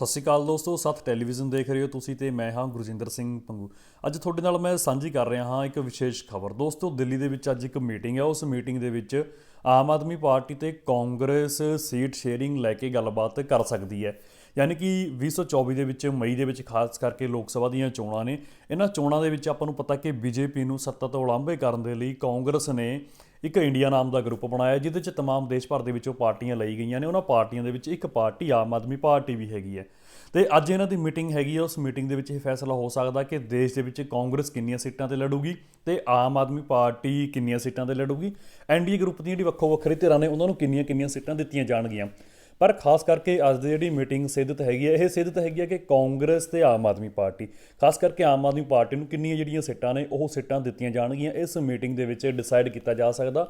ਸਤਿ ਸ਼੍ਰੀ ਅਕਾਲ ਦੋਸਤੋ ਸੱਤ ਟੈਲੀਵਿਜ਼ਨ ਦੇਖ ਰਹੇ ਹੋ ਤੁਸੀਂ ਤੇ ਮੈਂ ਹਾਂ ਗੁਰਜਿੰਦਰ ਸਿੰਘ ਪੰਗੂ। ਅੱਜ ਤੁਹਾਡੇ ਨਾਲ ਮੈਂ ਸਾਂਝੀ ਕਰ ਰਿਹਾ ਹਾਂ ਇੱਕ ਵਿਸ਼ੇਸ਼ ਖਬਰ। ਦੋਸਤੋ, ਦਿੱਲੀ ਦੇ ਵਿੱਚ ਅੱਜ ਇੱਕ ਮੀਟਿੰਗ ਹੈ। ਉਸ ਮੀਟਿੰਗ ਦੇ ਵਿੱਚ ਆਮ ਆਦਮੀ ਪਾਰਟੀ ਤੇ ਕਾਂਗਰਸ ਸੀਟ ਸ਼ੇਅਰਿੰਗ ਲੈ ਕੇ ਗੱਲਬਾਤ ਕਰ ਸਕਦੀ ਹੈ। ਯਾਨੀ ਕਿ 2024 ਦੇ ਵਿੱਚ ਮਈ ਦੇ ਵਿੱਚ ਖਾਸ ਕਰਕੇ ਲੋਕ ਸਭਾ ਦੀਆਂ ਚੋਣਾਂ ਨੇ। ਇਹਨਾਂ ਚੋਣਾਂ ਦੇ ਵਿੱਚ ਆਪਾਂ ਨੂੰ ਪਤਾ ਕਿ ਬੀਜੇਪੀ ਨੂੰ ਸੱਤਾ ਤੋਂ ਉਲਾਂਭੇ ਕਰਨ ਦੇ ਲਈ ਕਾਂਗਰਸ ਨੇ ਇੱਕ ਇੰਡੀਆ ਨਾਮ ਦਾ ਗਰੁੱਪ ਬਣਾਇਆ ਜਿਹਦੇ ਵਿੱਚ तमाम ਦੇਸ਼ ਭਰ ਦੇ ਵਿੱਚੋਂ ਪਾਰਟੀਆਂ ਲਈ ਗਈਆਂ ਨੇ ਉਹਨਾਂ ਪਾਰਟੀਆਂ ਦੇ ਵਿੱਚ ਇੱਕ ਪਾਰਟੀ ਆਮ ਆਦਮੀ ਪਾਰਟੀ ਵੀ ਹੈਗੀ ਹੈ ਤੇ ਅੱਜ ਇਹਨਾਂ ਦੀ ਮੀਟਿੰਗ ਹੈਗੀ ਹੈ ਉਸ ਮੀਟਿੰਗ ਦੇ ਵਿੱਚ ਇਹ ਫੈਸਲਾ ਹੋ ਸਕਦਾ ਕਿ ਦੇਸ਼ ਦੇ ਵਿੱਚ ਕਾਂਗਰਸ ਕਿੰਨੀਆਂ ਸੀਟਾਂ ਤੇ ਲੜੂਗੀ ਤੇ ਆਮ ਆਦਮੀ ਪਾਰਟੀ ਕਿੰਨੀਆਂ ਸੀਟਾਂ ਤੇ ਲੜੂਗੀ ਐਨਡੀਏ ਗਰੁੱਪ ਦੀਆਂ ਜਿਹੜੀ ਵੱਖੋ ਵੱਖਰੀ ਧਿਰਾਂ ਨੇ ਉਹਨਾਂ ਨੂੰ ਕਿੰਨੀਆਂ ਕਿੰਨੀਆਂ ਸੀਟਾਂ ਦਿੱਤੀਆਂ ਜਾਣਗੀਆਂ ਪਰ ਖਾਸ ਕਰਕੇ ਅੱਜ ਦੀ ਜਿਹੜੀ ਮੀਟਿੰਗ ਸਿੱਧਤ ਹੈਗੀ ਹੈ, ਇਹ ਸਿੱਧਤ ਹੈਗੀ ਹੈ ਕਿ ਕਾਂਗਰਸ ਤੇ ਆਮ ਆਦਮੀ ਪਾਰਟੀ, ਖਾਸ ਕਰਕੇ ਆਮ ਆਦਮੀ ਪਾਰਟੀ ਨੂੰ ਕਿੰਨੀਆਂ ਜਿਹੜੀਆਂ ਸੀਟਾਂ ਨੇ, ਉਹ ਸੀਟਾਂ ਦਿੱਤੀਆਂ ਜਾਣਗੀਆਂ, ਇਸ ਮੀਟਿੰਗ ਦੇ ਵਿੱਚ ਡਿਸਾਈਡ ਕੀਤਾ ਜਾ ਸਕਦਾ,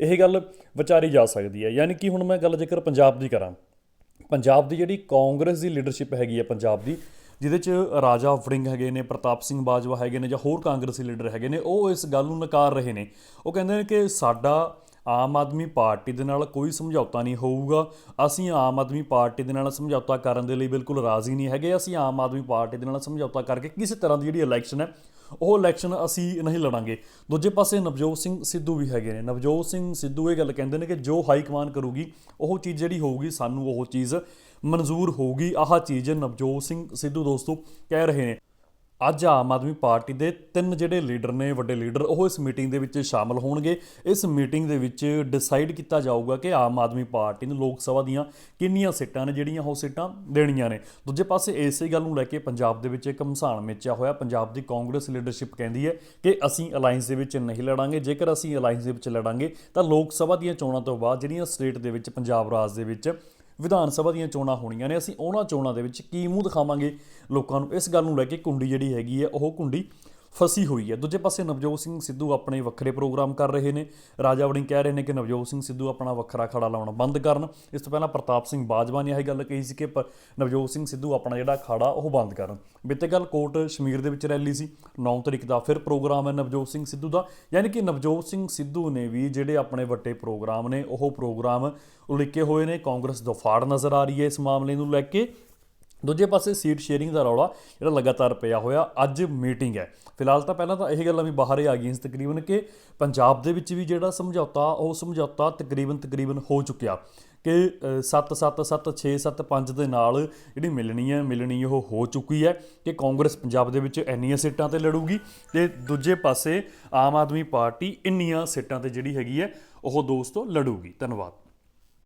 ਇਹ ਗੱਲ ਵਿਚਾਰੀ ਜਾ ਸਕਦੀ ਹੈ। ਯਾਨੀ ਕਿ ਹੁਣ ਮੈਂ ਗੱਲ ਜੇਕਰ ਪੰਜਾਬ ਦੀ ਕਰਾਂ, ਪੰਜਾਬ ਦੀ ਜਿਹੜੀ ਕਾਂਗਰਸ ਦੀ ਲੀਡਰਸ਼ਿਪ ਹੈਗੀ ਹੈ ਪੰਜਾਬ ਦੀ, ਜਿਹਦੇ ਚ ਰਾਜਾ ਵੜਿੰਗ ਹੈਗੇ ਨੇ, ਪ੍ਰਤਾਪ ਸਿੰਘ ਬਾਜਵਾ ਹੈਗੇ ਨੇ ਜਾਂ ਹੋਰ ਕਾਂਗਰਸੀ ਲੀਡਰ ਹੈਗੇ ਨੇ, ਉਹ ਇਸ ਗੱਲ ਨੂੰ ਨਕਾਰ ਰਹੇ ਨੇ। ਉਹ ਕਹਿੰਦੇ ਨੇ ਕਿ ਸਾਡਾ ਆਮ ਆਦਮੀ ਪਾਰਟੀ ਦੇ ਨਾਲ ਕੋਈ ਸਮਝੌਤਾ ਨਹੀਂ ਹੋਊਗਾ। ਅਸੀਂ ਆਮ ਆਦਮੀ ਪਾਰਟੀ ਦੇ ਨਾਲ ਸਮਝੌਤਾ ਕਰਨ ਦੇ ਲਈ ਬਿਲਕੁਲ ਰਾਜ਼ੀ ਨਹੀਂ ਹੈਗੇ। ਅਸੀਂ ਆਮ ਆਦਮੀ ਪਾਰਟੀ ਦੇ ਨਾਲ ਸਮਝੌਤਾ ਕਰਕੇ ਕਿਸੇ ਤਰ੍ਹਾਂ ਦੀ ਜਿਹੜੀ ਇਲੈਕਸ਼ਨ ਹੈ, ਉਹ ਇਲੈਕਸ਼ਨ ਅਸੀਂ ਨਹੀਂ ਲੜਾਂਗੇ। ਦੂਜੇ ਪਾਸੇ ਨਵਜੋਤ ਸਿੰਘ ਸਿੱਧੂ ਵੀ ਹੈਗੇ ਨੇ। ਨਵਜੋਤ ਸਿੰਘ ਸਿੱਧੂ ਇਹ ਗੱਲ ਕਹਿੰਦੇ ਨੇ ਕਿ ਜੋ ਹਾਈ ਕਮਾਨ ਕਰੂਗੀ, ਉਹ ਚੀਜ਼ ਜਿਹੜੀ ਹੋਊਗੀ, ਸਾਨੂੰ ਉਹ ਚੀਜ਼ ਮਨਜ਼ੂਰ ਹੋਊਗੀ। ਆਹ ਚੀਜ਼ ਨਵਜੋਤ ਸਿੰਘ ਸਿੱਧੂ ਦੋਸਤੋ ਕਹਿ ਰਹੇ ਨੇ। ਅੱਜ ਆਮ ਆਦਮੀ ਪਾਰਟੀ ਦੇ ਤਿੰਨ ਜਿਹੜੇ ਲੀਡਰ ਨੇ, ਵੱਡੇ ਲੀਡਰ, ਉਹ ਇਸ ਮੀਟਿੰਗ ਦੇ ਵਿੱਚ ਸ਼ਾਮਲ ਹੋਣਗੇ। ਇਸ ਮੀਟਿੰਗ ਦੇ ਵਿੱਚ ਡਿਸਾਈਡ ਕੀਤਾ ਜਾਊਗਾ ਕਿ ਆਮ ਆਦਮੀ ਪਾਰਟੀ ਨੂੰ ਲੋਕ ਸਭਾ ਦੀਆਂ ਕਿੰਨੀਆਂ ਸੀਟਾਂ ਨੇ, ਜਿਹੜੀਆਂ ਉਹ ਸੀਟਾਂ ਦੇਣੀਆਂ ਨੇ। ਦੂਜੇ ਪਾਸੇ ਇਸੇ ਗੱਲ ਨੂੰ ਲੈ ਕੇ ਪੰਜਾਬ ਦੇ ਵਿੱਚ ਇੱਕ ਘਮਸਾਨ ਮੇਚਿਆ ਹੋਇਆ। ਪੰਜਾਬ ਦੀ ਕਾਂਗਰਸ ਲੀਡਰਸ਼ਿਪ ਕਹਿੰਦੀ ਹੈ ਕਿ ਅਸੀਂ ਅਲਾਈਅੰਸ ਦੇ ਵਿੱਚ ਨਹੀਂ ਲੜਾਂਗੇ। ਜੇਕਰ ਅਸੀਂ ਅਲਾਈਅੰਸ ਦੇ ਵਿੱਚ ਲੜਾਂਗੇ, ਤਾਂ ਲੋਕ ਸਭਾ ਦੀਆਂ ਚੋਣਾਂ ਤੋਂ ਬਾਅਦ ਜਿਹੜੀਆਂ ਸਟੇਟ ਦੇ ਵਿੱਚ ਪੰਜਾਬ ਰਾਜ ਦੇ ਵਿੱਚ ਵਿਧਾਨ ਸਭਾ ਦੀਆਂ ਚੋਣਾਂ ਹੋਣੀਆਂ ਨੇ। ਅਸੀਂ ਉਹਨਾਂ ਚੋਣਾਂ ਦੇ ਵਿੱਚ ਕੀ ਮੂੰਹ ਦਿਖਾਵਾਂਗੇ ਲੋਕਾਂ ਨੂੰ? ਇਸ ਗੱਲ ਨੂੰ ਲੈ ਕੇ ਕੁੰਡੀ ਜਿਹੜੀ ਹੈਗੀ ਹੈ, ਉਹ ਕੁੰਡੀ ਫਸੀ ਹੋਈ ਹੈ। ਦੂਜੇ ਪਾਸੇ ਨਵਜੋਤ ਸਿੰਘ ਸਿੱਧੂ ਆਪਣੇ ਵੱਖਰੇ ਪ੍ਰੋਗਰਾਮ ਕਰ ਰਹੇ ਨੇ। ਰਾਜਾ ਵੜਿੰਗ ਕਹਿ ਰਹੇ ਨੇ ਕਿ ਨਵਜੋਤ ਸਿੰਘ ਸਿੱਧੂ ਆਪਣਾ ਵੱਖਰਾ ਖੜਾ ਲਾਉਣਾ ਬੰਦ ਕਰਨ। ਇਸ ਤੋਂ ਪਹਿਲਾਂ ਪ੍ਰਤਾਪ ਸਿੰਘ ਬਾਜਵਾ ਨੇ ਇਹ ਗੱਲ ਕਹੀ ਸੀ ਕਿ ਪ- ਨਵਜੋਤ ਸਿੰਘ ਸਿੱਧੂ ਆਪਣਾ ਜਿਹੜਾ ਅਖਾੜਾ ਉਹ ਬੰਦ ਕਰਨ। ਬੀਤੇ ਕੱਲ ਕੋਟ ਸ਼ਮੀਰ ਦੇ ਵਿੱਚ ਰੈਲੀ ਸੀ। 9 ਤਰੀਕ ਦਾ ਫਿਰ ਪ੍ਰੋਗਰਾਮ ਹੈ ਨਵਜੋਤ ਸਿੰਘ ਸਿੱਧੂ ਦਾ। ਯਾਨੀ ਕਿ ਨਵਜੋਤ ਸਿੰਘ ਸਿੱਧੂ ਨੇ ਵੀ ਜਿਹੜੇ ਆਪਣੇ ਵੱਡੇ ਪ੍ਰੋਗਰਾਮ ਨੇ, ਉਹ ਪ੍ਰੋਗਰਾਮ ਉਲੀਕੇ ਹੋਏ ਨੇ। ਕਾਂਗਰਸ ਦਫਾੜ ਨਜ਼ਰ ਆ ਰਹੀ ਹੈ ਇਸ ਮਾਮਲੇ ਨੂੰ ਲੈ ਕੇ। ਦੂਜੇ ਪਾਸੇ ਸੀਟ ਸ਼ੇਅਰਿੰਗ ਦਾ ਰੌਲਾ ਜਿਹੜਾ ਲਗਾਤਾਰ ਪਿਆ ਹੋਇਆ ਅੱਜ ਮੀਟਿੰਗ ਹੈ। ਫਿਲਹਾਲ ਤਾਂ ਪਹਿਲਾਂ ਤਾਂ ਇਹ ਗੱਲਾਂ ਵੀ ਬਾਹਰ ਹੀ ਆ ਗਈਆਂ ਸੀ, ਤਕਰੀਬਨ ਕਿ ਪੰਜਾਬ ਦੇ ਵਿੱਚ ਵੀ ਜਿਹੜਾ ਸਮਝੌਤਾ, ਉਹ ਸਮਝੌਤਾ ਤਕਰੀਬਨ ਤਕਰੀਬਨ ਹੋ ਚੁੱਕਿਆ ਕਿ 7 7 7 6 7 5 ਦੇ ਨਾਲ ਜਿਹੜੀ ਮਿਲਣੀ ਹੈ, ਮਿਲਣੀ ਉਹ ਹੋ ਚੁੱਕੀ ਹੈ ਕਿ ਕਾਂਗਰਸ ਪੰਜਾਬ ਦੇ ਵਿੱਚ ਇੰਨੀਆਂ ਸੀਟਾਂ ਤੇ ਲੜੂਗੀ ਤੇ ਦੂਜੇ ਪਾਸੇ ਆਮ ਆਦਮੀ ਪਾਰਟੀ ਇੰਨੀਆਂ ਸੀਟਾਂ ਤੇ ਜਿਹੜੀ ਹੈਗੀ ਹੈ, ਉਹ ਦੋਸਤੋ ਲੜੂਗੀ। ਧੰਨਵਾਦ।